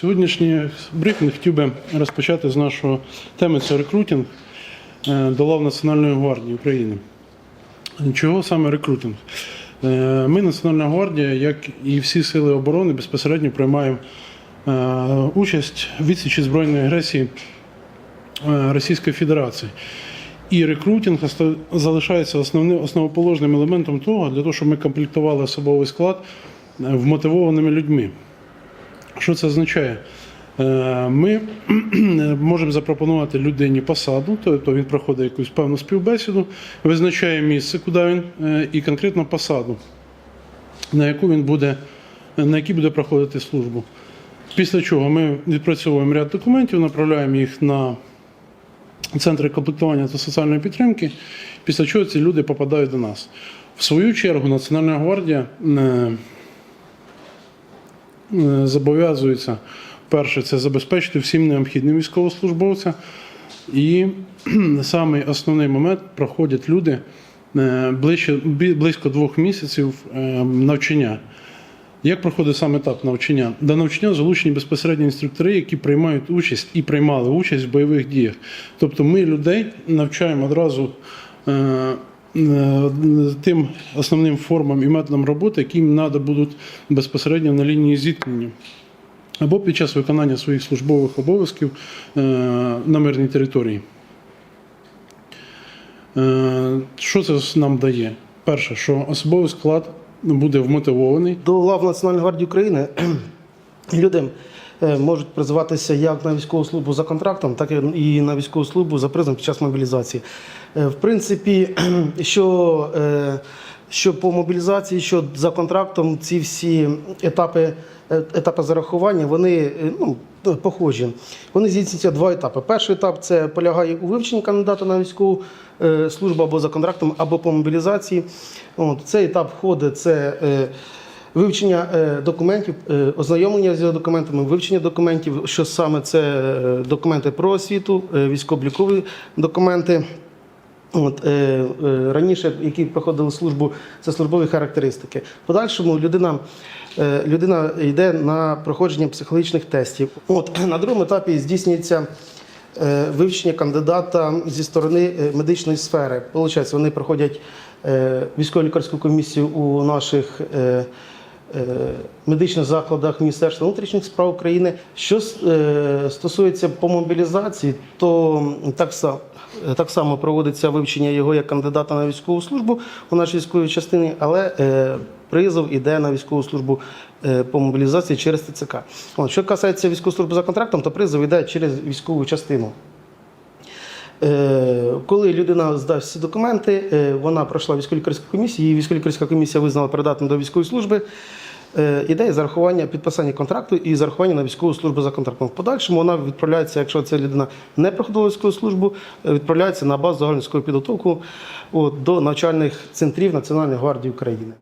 Сьогоднішній брифінг хотів би розпочати з нашої теми це рекрутинг е, до лав Національної гвардії України. Чого саме рекрутинг? Е, Ми, Національна гвардія, як і всі сили оборони, безпосередньо приймаємо е, участь в відсічі збройної агресії Російської Федерації. І рекрутинг залишається основним основоположним елементом того, для того, щоб ми комплектували особовий склад вмотивованими людьми. Що це означає? Е, Ми можемо запропонувати людині посаду, тобто він проходить якусь певну співбесіду, визначає місце, куди він, е, і конкретно посаду, на яку він буде, на якій буде проходити службу. Після чого ми відпрацьовуємо ряд документів, направляємо їх на центри комплектування та соціальної підтримки, після чого ці люди попадають до нас. В свою чергу Національна гвардія е, зобов'язується перше це забезпечити всім необхідним військовослужбовця. І самий основний момент проходять люди е, ближче, близько двох місяців е, навчання. Як проходить сам етап навчання? До навчання залучені безпосередньо інструктори, які приймають участь і приймали участь в бойових діях. Тобто ми людей навчаємо одразу е, е, тим основним формам і методам роботи, які їм треба будуть безпосередньо на лінії зіткнення. Або під час виконання своїх службових обов'язків е, на мирній території. Е, Що це нам дає? Перше, що особовий склад буде вмотивований, До лав Національної гвардії України люди е, можуть призиватися як на військову службу за контрактом, так і на військову службу за призовом під час мобілізації. Е, В принципі, що, е, що по мобілізації, що за контрактом, ці всі етапи, е, етапи зарахування, вони е, ну, похожі. Вони здійснюються два етапи. Перший етап це полягає у вивченні кандидата на військову е, службу або за контрактом, або по мобілізації. От, цей етап входить це. Вивчення е, документів, е, ознайомлення з документами, вивчення документів, що саме це е, документи про освіту, військово-облікові документи. От, е, е, раніше, які проходили службу, це службові характеристики. Подальшому людина, е, людина йде на проходження психологічних тестів. От, на другому етапі здійснюється е, вивчення кандидата зі сторони медичної сфери. Получається, вони проходять е, військово-лікарську комісію у наших. е, медичних закладах Міністерства внутрішніх справ України. Що е, стосується по мобілізації, то так, са- так само проводиться вивчення його як кандидата на військову службу у нашій військовій частині, але е, призов іде на військову службу е, по мобілізації через ТЦК. Що касається військової служби за контрактом, то призов іде через військову частину. Е, Коли людина здасть всі документи, е, вона пройшла військово-лікарську комісію, її військово-лікарська комісія визнала придатним до військової служби. Е, Іде зарахування підписання контракту і зарахування на військову службу за контрактом. В подальшому вона відправляється, якщо ця людина не проходила військову службу, відправляється на базу загальної от, до навчальних центрів Національної гвардії України.